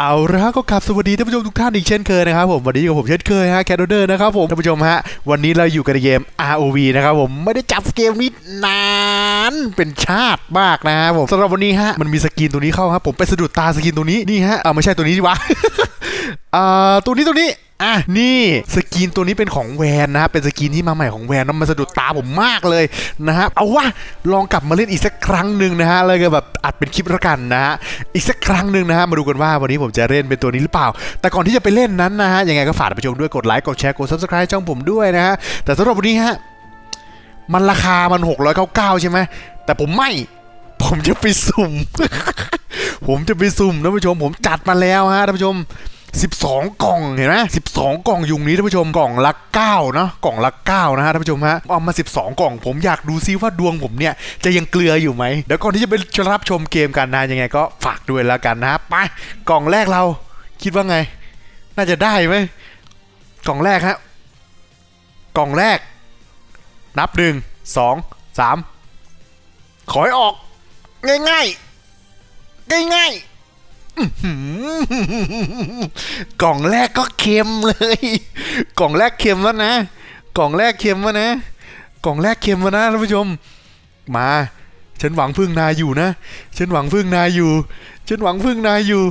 เอาละก็กลับสวัสดีท่านผู้ชมทุกท่านอีกเช่นเคยนะครับผมวันนี้กับผมเช่นเคยฮะแคดเดอร์นะครับผมท่านผู้ชมฮะวันนี้เราอยู่กันในเกม ROV นะครับผมไม่ได้จับเกมนี้นานเป็นชาติมากนะครับผมสำหรับวันนี้ฮะมันมีสกินตัวนี้เข้าครับผมไปสะดุดตาสกินตัวนี้นี่ฮะเอาไม่ใช่ตัวนี้ดิวะ อ่าตัวนี้ตัวนี้อะนี่สกินตัวนี้เป็นของแวนนะครับเป็นสกินที่มาใหม่ของแวนแล้วมันสะดุดตาผมมากเลยนะครับเอาว่าลองกลับมาเล่นอีกสักครั้งหนึ่งนะฮะเลยก็แบบอัดเป็นคลิปละกันนะฮะอีกสักครั้งหนึ่งนะฮะมาดูกันว่าวันนี้ผมจะเล่นเป็นตัวนี้หรือเปล่า แต่ก่อนที่จะไปเล่นนั้นนะฮะยังไงก็ฝากท่านผู้ชมด้วยกดไลค์กดแชร์กด subscribe ช่องผมด้วยนะฮะแต่สำหรับวันนี้ฮะมันราคามัน 699 ใช่ไหมแต่ผมไม่ผมจะไปสุ่ม ผมจะไปสุ่มท่านผู้ชมผมจัดมาแล้วฮะท่านผู้ชม 12 กล่องเห็นไหม12 กล่องยุงนี้ท่านผู้ชมกล่องละ9เนาะกล่องละ9นะฮะท่านผู้ชมฮะเอามา 12 กล่องผมอยากดูซิว่าดวงผมเนี่ยจะยังเกลืออยู่ไหมเดี๋ยวก่อนที่จะไปรับชมเกมกันนะยังไงก็ฝากด้วยแล้วกันนะไปกล่องแรกเราคิดว่าไง น่าจะได้ไหมกล่องแรกฮะกล่องแรก นับหนึ่งสองสามขอให้ออก ง่ายๆง่ายๆ กล่องแรกก็เค็มเลย กล่องแรกเค็มแล้วนะ กล่องแรกเค็มแล้วนะ กล่องแรกเค็มแล้วนะท่านผู้ชม มา ฉันหวังพึ่งนายอยู่นะ ฉันหวังพึ่งนายอยู่ ฉันหวังพึ่งนายอยู่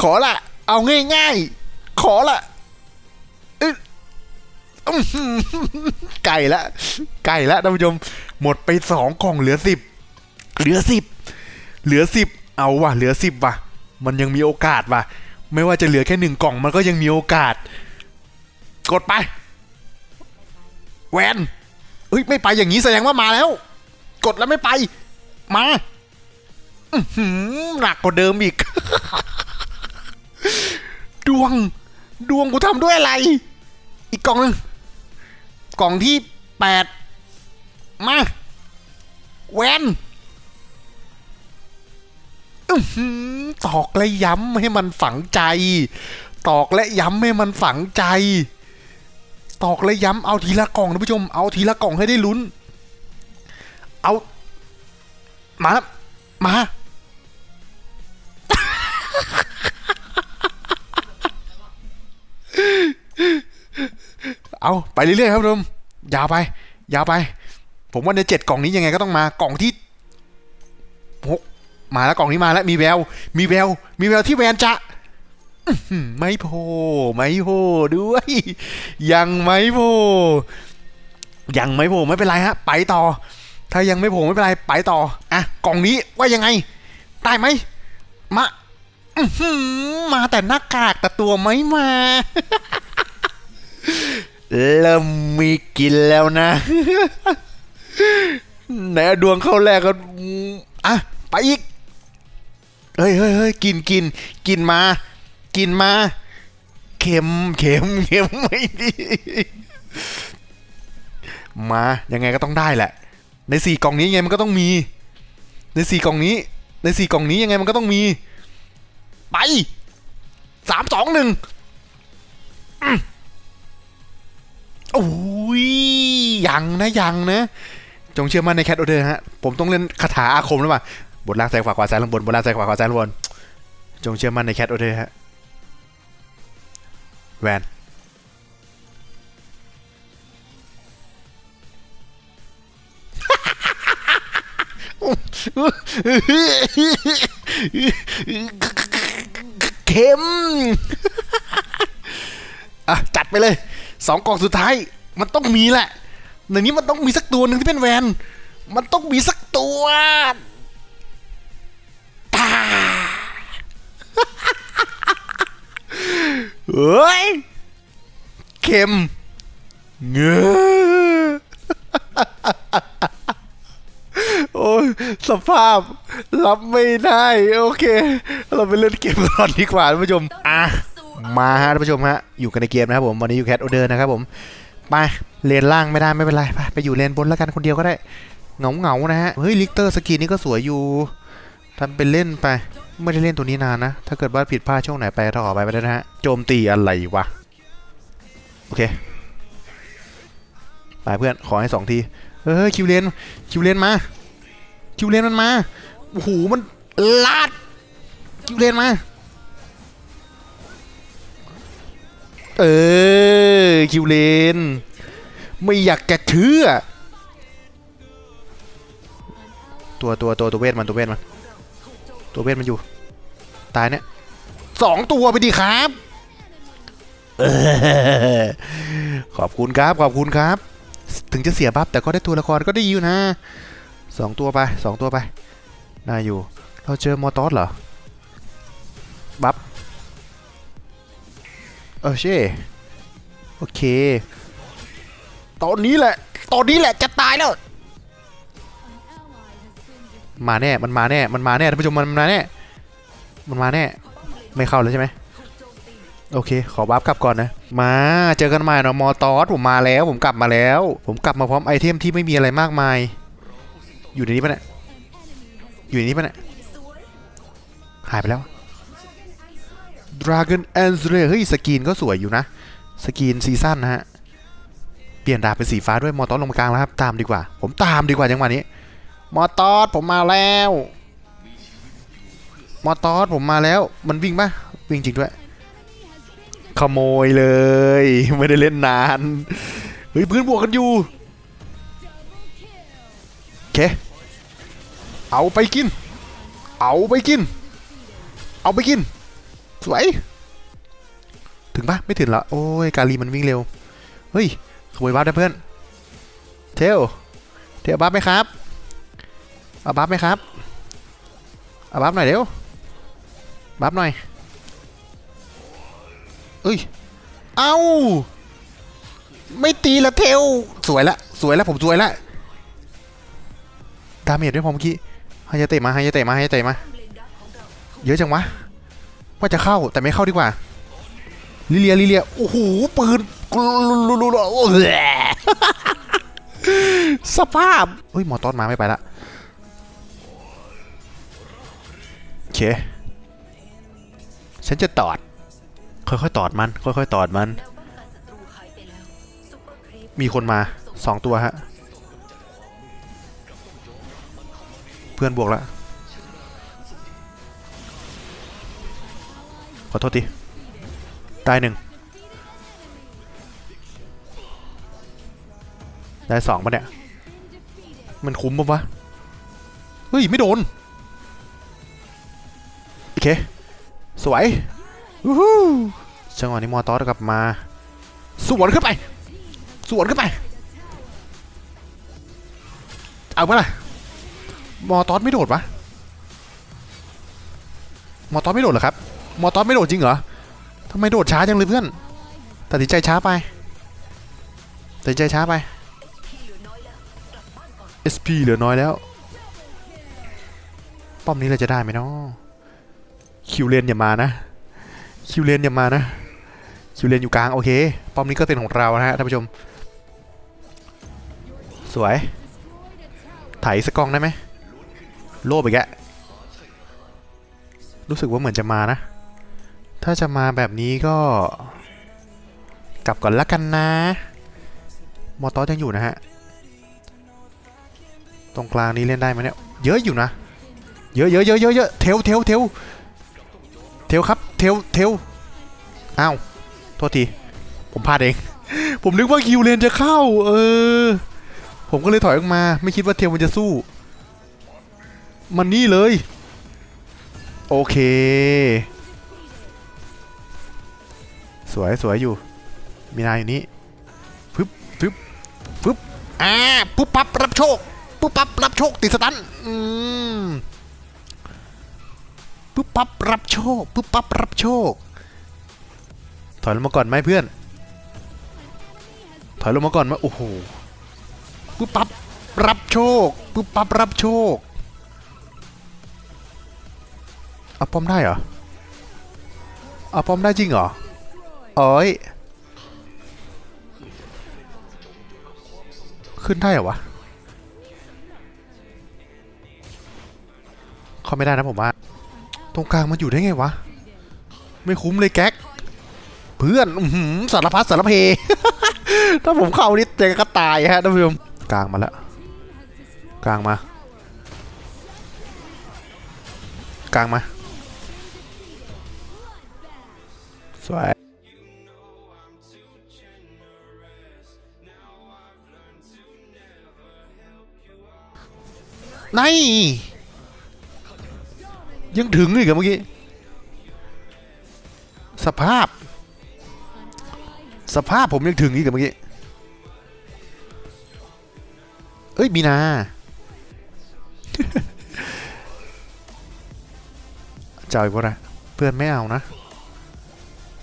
ขอละ เอาง่ายๆ ขอละอึ๊ะไก่ละ ไก่ละท่านผู้ชม หมดไปสองกล่องเหลือสิบ เหลือสิบ เหลือสิบ เอาว่ะเหลือสิบว่ะ มันยังมีโอกาสว่ะ ไม่ว่าจะเหลือแค่หนึ่งกล่องมันก็ยังมีโอกาส กดไป แวนเฮ้ยไม่ไปอย่างนี้แสดงว่ามาแล้ว กดแล้วไม่ไป มาหือหนักกว่าเดิมอีก ดวง ดวงกูทำด้วยอะไร อีกกล่องหนึงกล่องที่แปดมา แวน ตอกและย้ำให้มันฝังใจ ตอกและย้ำให้มันฝังใจ ตอกและย้ำเอาทีละกล่องนะผู้ชม เอาทีละกล่องให้ได้ลุ้น เอา มา มาเอาไปเรื่อยๆครับผู้ชมยาวไป ยาวไป ผมว่าในเจ็ดกล่องนี้ยังไงก็ต้องมากล่องที่ มาแล้วกล่องนี้มาแล้วมีแวว มีแวว มีแววที่แวนจะไม่โพไม่โพด้วย ยังไม่โพยังไม่โผล่ไม่เป็นไรฮะ ไปต่อ ถ้ายังไม่โผล่ไม่เป็นไร ไปต่อ อะ กล่องนี้ว่ายังไง ได้ไหม มามาแต่หน้ากากแต่ตัวไม่มา เริ่มมีกินแล้วนะไหนดวงเข้าแรกก็อืมอะ ไปอีก เฮ้ยเฮ้ยเฮ้ยกินกินกินมา กินมา เข็มเข็มเข็มไม่ดีมายังไงก็ต้องได้แหละ ในสี่กล่องนี้ยังไงมันก็ต้องมี ในสี่กล่องนี้ ในสี่กล่องนี้ยังไงมันก็ต้องมี ไปสามสองหนึ่งโอ้ยยังนะยังนะ จงเชื่อมั่นในแคทโอเดอร์ฮะ ผมต้องเล่นคาถาอาคมแล้วป่ะ บนล่างซ้ายขวาขวาซ้ายลงบนบนล่างซ้ายขวาขวาซ้ายลงบน จงเชื่อมั่นในแคทโอเดอร์ฮะแวนเข็มอะจัดไปเลยสองกล่องสุดท้าย มันต้องมีแหละในนี้มันต้องมีสักตัวหนึ่งที่เป็นแวน มันต้องมีสักตัว เฮ้ยเข็มเงือโอ้ยสภาพรับไม่ได้โอเค เราไปเล่นเกมก่อนดีกว่าท่านผู้ชมอะมาฮะท่านผู้ชมฮะอยู่กันในเกมนะครับผมวันนี้อยู่แคทโอเดอร์นะครับผมไปเลนล่างไม่ได้ไม่เป็นไรไปไปอยู่เลนบนแล้วกันคนเดียวก็ได้เหงาเงานะฮะเฮ้ยลิกเตอร์สกินนี่ก็สวยอยู่ทำเป็นเล่นไป ไม่ได้เล่นตัวนี้นานนะ ถ้าเกิดว่าผิดพลาดช่วงไหนไปเราออกไปไปได้นะฮะ โจมตีอะไรวะ โอเค ไปเพื่อน ขอให้สองทีเฮ้ยคิวเลน คิวเลนมา คิวเลนมันมา โอ้โห มันลาด คิวเลนมา เออ คิวเลน ไม่อยากจะเชื่อ ตัวตัวตัวตัวเวทมันตัวเวทมัน ตัวเวทมันอยู่ ตายเนี่ยสองตัวไปดีครับออขอบคุณครับ ขอบคุณครับ ถึงจะเสียบัฟแต่ก็ได้ตัวละครก็ได้อยู่นะสองตัวไปสองตัวไปน่าอยู่ เราเจอมอตอสเหรอ บัฟเออเช่โอเค ตอนนี้แหละ ตอนนี้แหละจะตายแล้ว มาแน่ มันมาแน่ มันมาแน่ท่านผู้ชมมันมาแน่ มันมาแน่ ไม่เข้าเลยใช่ไหมโอเค ขอบัฟกลับก่อนนะ มาเจอกันใหม่เนาะมอตอสผมมาแล้ว ผมกลับมาแล้ว ผมกลับมาพร้อมไอเทมที่ไม่มีอะไรมากมาย อยู่ในนี้ปะเนี่ย อยู่ในนี้ปะเนี่ย หายไปแล้ว Dragon a n d r e เฮ้ยสกรีนก็สวยอยู่นะ สกรีนซีซั่นนะฮะ เปลี่ยนดาบเป็นสีฟ้าด้วยมอตอสลงกลางแล้วครับ ตามดีกว่า ผมตามดีกว่าจังหวะนี้ มอตอสผมมาแล้วมอตอสผมมาแล้ว มันวิ่งปะวิ่งจริงด้วย ขโมยเลย ไม่ได้เล่นนาน เฮ้ยเพื่อนบวกกันอยู่โอเค เอาไปกิน เอาไปกิน เอาไปกิน สวย ถึงปะไม่ถึงละ โอ้ย กาลีมันวิ่งเร็ว เฮ้ย ขโมยบัฟได้เพื่อน เทล เทลบัฟไหมครับ เอาบัฟไหมครับเอาบัฟหน่อยเร็วบัฟหน่อยเอ้ยเอาไม่ตีละเทลสวยละสวยละผมสวยละดาเมจด้วยพอเมื่อกี้ฮายาเตะมาฮายาเตะมาฮายาเตะมาเยอะจังวะว่าจะเข้าแต่ไม่เข้าดีกว่าลิเลียลิเลียโอ้โหปืนสภาพเฮ้ยหมอต้อนมาไม่ไปละ เค ฉันจะตอด ค่อยๆตอดมัน ค่อยๆตอดมัน มีคนมาสองตัวฮะ เพื่อนบวกแล้วขอโทษทีตายหนึ่งได้สองปะเนี่ย มันคุ้มปะวะ เฮ้ย ไม่โดน เค สวยวู้ฮู้จังหวะนี้มอตอสกลับมา สวนขึ้นไป สวนขึ้นไป เอาปะล่ะมอตอสไม่โดดวะมอตอสไม่โดดเหรอครับ มอตอสไม่โดดจริงเหรอทำไมโดดช้าจังเลยเพื่อน ตัดสินใจช้าไป ตัดสินใจช้าไป SP เหลือน้อยแล้ว ป้อมนี้เราจะได้ไหมเนาะ คิวเลนอย่ามานะ คิวเลนอย่ามานะ คิวเลนอยู่กลางโอเค ป้อมนี้ก็เป็นของเรานะฮะท่านผู้ชม สวยไถสกกล้องได้ไหม โลบอีกแกรู้สึกว่าเหมือนจะมานะ ถ้าจะมาแบบนี้ก็ กลับก่อนละกันนะ มอตอสยังอยู่นะฮะ ตรงกลางนี้เล่นได้ไหมเนี่ย เยอะอยู่นะ เยอะเยอะเยอะเยอะเยอะเทลเทลเทลเทลครับเทลเทลอ้าวโทษที ผมพลาดเอง ผมนึกว่าคิวเลนจะเข้า เออ ผมก็เลยถอยออกมา ไม่คิดว่าเทลมันจะสู้ มันนี่เลย โอเค สวยสวยอยู่ มีนายอยู่นี่ฟึบฟึบฟึบอ่าปุ๊บปั๊บรับโชคปุ๊บปั๊บรับโชคติดสตันอืม ปุ๊บปั๊บรับโชคปุ๊บปั๊บรับโชค ถอยลงมาก่อนไหมเพื่อน ถอยลงมาก่อนมาโอ้โหปุ๊บปั๊บรับโชคปุ๊บปั๊บรับโชคเอาป้อมได้เหรอเอาป้อมได้จริงเหรอเอ้ยขึ้นได้เหรอวะเขาไม่ได้นะผมว่า ตรงกลางมันอยู่ได้ไงวะ ไม่คุ้มเลยแก๊ก เพื่อนสารพัดสารเพ ถ้าผมเข้านิดเจก็ตายฮะท่านผู้ชมกลางมาแล้ว กลางมา กลางมา สวยไน ยังถึงอีกเหรอเมื่อกี้ สภาพ สภาพผมยังถึงอีกเหรอเมื่อกี้ เอ้ยมีนาจะเอาอีกวะนะเพื่อนไม่เอานะ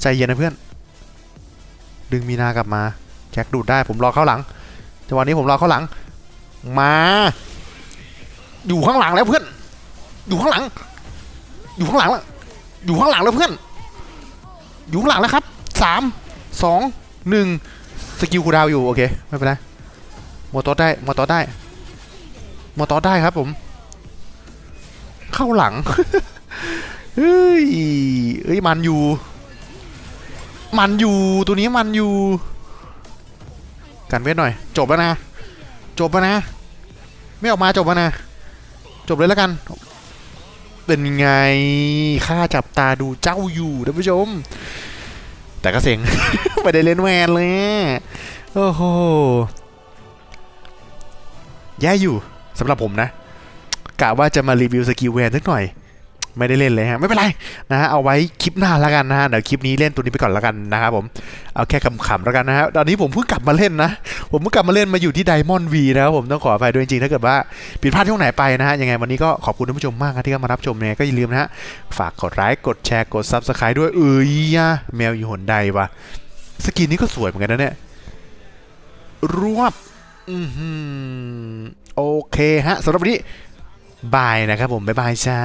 ใจเย็นนะเพื่อน ดึงมีนากลับมาแจ็คดูดได้ผมรอเข้าหลังจังหวะนี้ผมรอเข้าหลัง มา อยู่ข้างหลังแล้วเพื่อน อยู่ข้างหลัง อยู่ข้างหลังแล้วอยู่ข้างหลังแล้วเพื่อน อยู่ข้างหลังแล้วครับสามสองหนึ่งสกิลคูดาวอยู่โอเคไม่เป็นไรมอตอได้มอตอได้มอตอได้ครับผม เข้าหลังเฮ้ยเอ้ยมันอยู่ มันอยู่ตัวนี้มันอยู่ กันเวทหน่อย จบแล้วนะ จบแล้วนะ ไม่ออกมาจบแล้วนะ จบเลยแล้วกัน เป็นไงข้าจับตาดูเจ้าอยู่ท่านผู้ชม แต่ก็เซ็งไม่ได้เล่นแวนเลยโอ้โหแย่อยู่สำหรับผมนะกะว่าจะมารีวิวสกิลแวนสักหน่อย ไม่ได้เล่นเลยฮะไม่เป็นไรนะฮะเอาไว้คลิปหน้าแล้วกันนะฮะเดี๋ยวคลิปนี้เล่นตัวนี้ไปก่อนแล้วกันนะครับผมเอาแค่ขำๆแล้วกันนะฮะตอนนี้ผมเพิ่งกลับมาเล่นนะ ผมเพิ่งกลับมาเล่นมาอยู่ที่ไดมอนด์วีนะครับผมต้องขออภัยด้วยจริงๆถ้าเกิดว่าผิดพลาดช่วงไหนไปนะฮะยังไงวันนี้ก็ขอบคุณท่านผู้ชมมากนะที่เข้ามารับชมเนี่ยก็อย่าลืมนะฮะฝากกดไลค์กดแชร์กด Subscribe ด้วยเอ้ยอะแมวอยู่หนใดวะสกินนี้ก็สวยเหมือนกันนะเนี่ยรวบอือหือโอเคฮะสำหรับวันนี้ บายนะครับผมบ๊ายบายจ้า